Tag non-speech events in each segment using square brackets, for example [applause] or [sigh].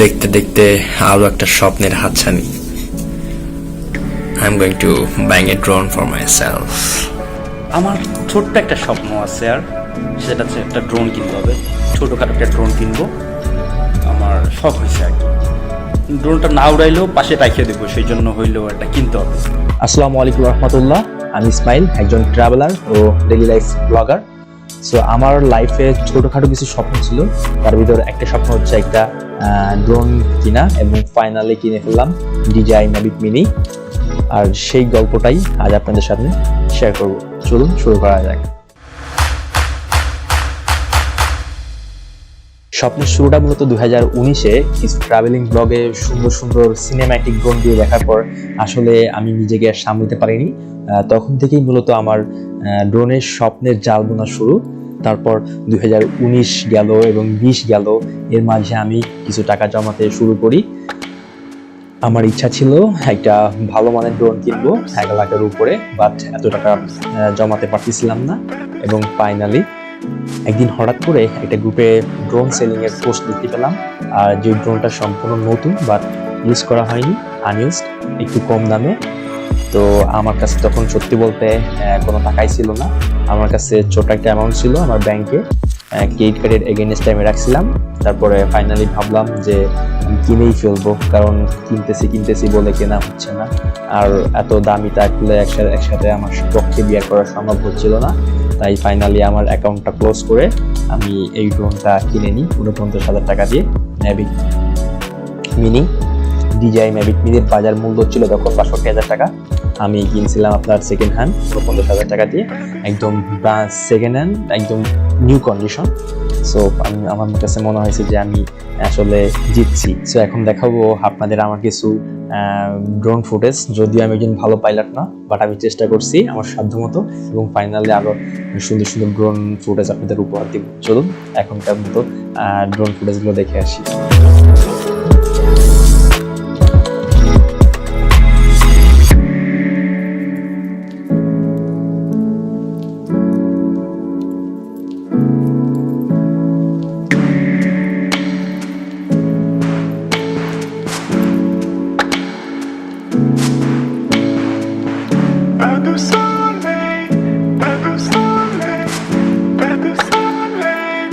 দেখতে দেখতে আরও একটা স্বপ্নের হাতছানি। I am going to bang a drone for myself আমার ছোট্ট একটা স্বপ্ন আছে আর সেটা হচ্ছে একটা ড্রোন কিনতে হবে ছোটোখাটো একটা ড্রোন কিনবো। আমার শখ হয়েছে আর কি। ড্রোনটা না উড়াইলেও পাশে রাখিয়ে দেবো সেই জন্য হইলেও একটা কিনতে হবে। আসসালামু আলাইকুম রহমতুল্লাহ। আমি ইসমাইল একজন ট্রাভেলার ও ডেলি লাইফ ব্লগার সো আমার লাইফে ছোটোখাটো কিছু স্বপ্ন ছিল। তার ভিতর একটা স্বপ্ন হচ্ছে একটা ড্রোন কিনা এবং ফাইনালি কিনে ফেললাম ডিজাই ম্যাবিক মিনি আর সেই গল্পটাই আজ আপনাদের সামনে শেয়ার করব। চলুন, শুরু করা যাক। স্বপ্নের শুরুটা মূলত দু হাজার উনিশে কিছু ট্রাভেলিং ব্লগে সুন্দর সুন্দর সিনেম্যাটিক ড্রোন দিয়ে দেখার পর আসলে আমি নিজেকে আর সামলাতে পারিনি। তখন থেকেই মূলত আমার ড্রোনের স্বপ্নের জাল বোনা শুরু। তারপর দুই হাজার উনিশ গেল এবং বিশ গেল। এর মাঝে আমি কিছু টাকা জমাতে শুরু করি। আমার ইচ্ছা ছিল একটা ভালো মানের ড্রোন কিনবো এক লাখের উপরে বাট এত টাকা জমাতে পারতেছিলাম না। এবং ফাইনালি একদিন হঠাৎ করে একটা গ্রুপে ড্রোন সেলিং এর পোস্ট দেখতে পেলাম। আর যে ড্রোনটা সম্পূর্ণ নতুন বাট ইউজ করা হয়নি আনইউজড একটু কম দামে। তো আমার কাছে তখন সত্যি বলতে কোনো টাকাই ছিল না। আমার কাছে ছোট একটা অ্যামাউন্ট ছিল আমার ব্যাংকে ক্রেডিট কার্ডের এগেনস্ট টাইমে রাখছিলাম। তারপরে ফাইনালি ভাবলাম যে আমি কিনেই ফেলব, কারণ কিনতেছি কিনতেছি বলে কেনা হচ্ছে না। আর এত দামি টাকাগুলো একসাথে একসাথে আমার পক্ষে বিয়ার করা সম্ভব হচ্ছিল না। তাই ফাইনালি আমার অ্যাকাউন্টটা ক্লোজ করে আমি এই ড্রোনটা কিনে নিই উনপঞ্চাশ হাজার টাকা দিয়ে ম্যাভিক মিনি ডিজাই ম্যাভিক মিনির বাজার মূল্য ছিল তখন বাষট্টি হাজার টাকা। আমি কিনছিলাম আপনার সেকেন্ড হ্যান্ড উনপঞ্চাশ হাজার টাকা দিয়ে। একদম সেকেন্ড হ্যান্ড একদম নিউ কন্ডিশন সো আমি, আমার কাছে মনে হয়েছে যে আমি আসলে জিতছি। সো এখন দেখাবো আপনাদের আমার কিছু ড্রোন ফুটেজ যদিও আমি একজন ভালো পাইলট না বাট আমি চেষ্টা করছি আমার সাধ্যমতো। এবং ফাইনালি আরও সুন্দর সুন্দর ড্রোন ফুটেজ আপনাদের উপহার দিব। চলুন, এখনকার মতো ড্রোন ফুটেজগুলো দেখে আসি।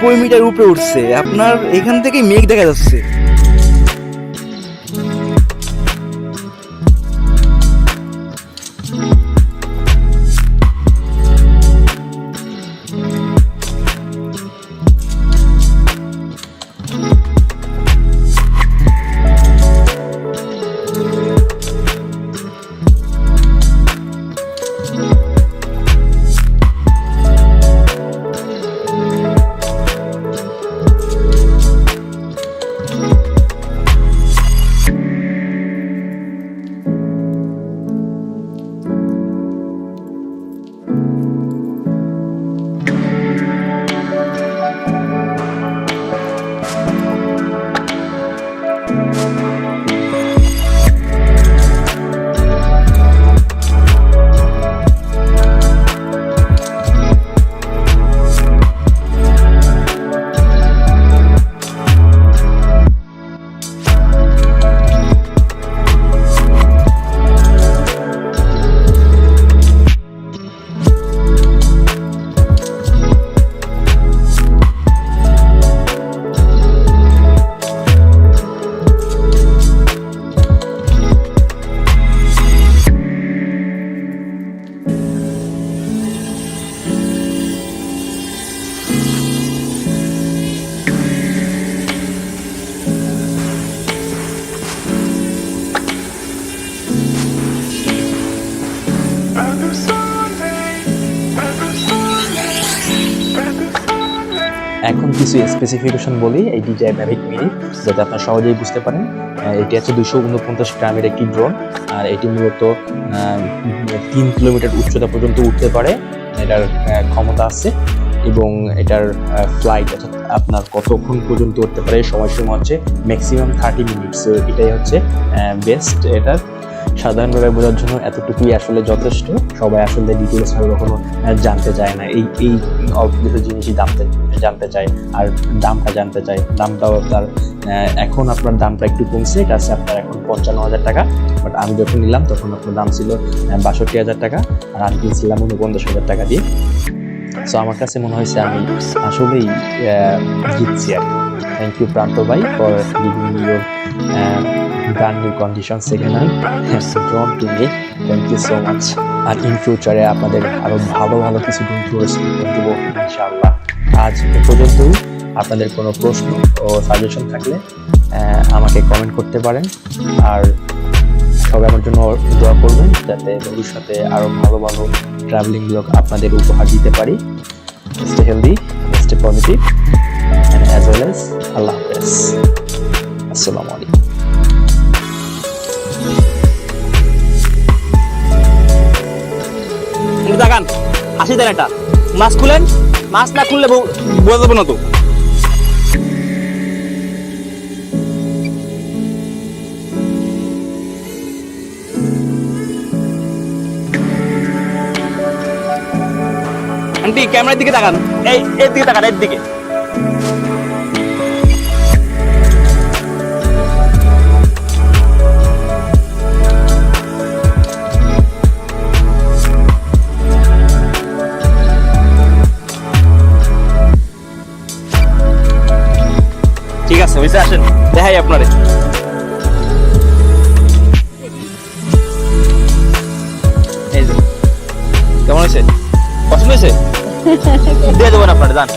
নব্বই মিটার উপরে উঠছে। আপনার এখান থেকে মেঘ দেখা যাচ্ছে। এখন কিছু স্পেসিফিকেশন বলি, এই ডিজাই ম্যাভিক মিনি যাতে আপনারা সহজেই বুঝতে পারেন। এটি হচ্ছে দুশো উনপঞ্চাশ গ্রামের একটি ড্রোন আর এটি মূলত তিন কিলোমিটার উচ্চতা পর্যন্ত উঠতে পারে। এটার ক্ষমতা আছে এবং এটার ফ্লাইট অর্থাৎ আপনার কতক্ষণ পর্যন্ত উঠতে পারে সময়সীমা হচ্ছে ম্যাক্সিমাম থার্টি মিনিটস এটাই হচ্ছে বেস্ট এটার। সাধারণভাবে বোঝার জন্য এতটুকুই আসলে যথেষ্ট। সবাই আসলে ডিটেলস ভাবে কখনো জানতে চায় না। এই এই কিছু জিনিসই জানতে জানতে চায়। আর দামটা জানতে চায়। দামটাও তার এখন আপনার দামটা একটু কমছে। এটা আছে আপনার এখন পঞ্চান্ন হাজার টাকা। বাট আমি যখন নিলাম, তখন আপনার দাম ছিল বাষট্টি হাজার টাকা। আর আমি কিনছিলাম উনপঞ্চাশ হাজার টাকা দিয়ে। সো আমার কাছে মনে হয়েছে আমি আসলেই জিতছি আর থ্যাংক ইউ প্রান্ত ভাই for giving your new condition drone to me thank you so much R in ফিউচারে আপনাদের আরও ভালো ভালো কিছু ড্রোন টুরিস্ট দেবো, ইনশাআল্লাহ। আজ এ পর্যন্তই। আপনাদের কোনো প্রশ্ন ও সাজেশন থাকলে আমাকে কমেন্ট করতে পারেন। আর সবাই আমার জন্য দোয়া করবেন, যাতে ভবিষ্যতে আরও ভালো ভালো ট্রাভেলিং ব্লগ আপনাদের উপহার দিতে পারি। Stay healthy stay positive and as well as আল্লাহ হাফেজ। আসসালামু আলাইকুম। আসি দেন একটা। মাছ খুলেন, মাছ না খুললে বোঝা না তো। ক্যামেরার দিকে তাকান। এই এর দিকে তাকান এর দিকে। হয়েছে আসেন দেখাই আপনারে। কেমন হয়েছে পছন্দ হয়েছে? [laughs] দিয়ে দেবেন আপনারা যান।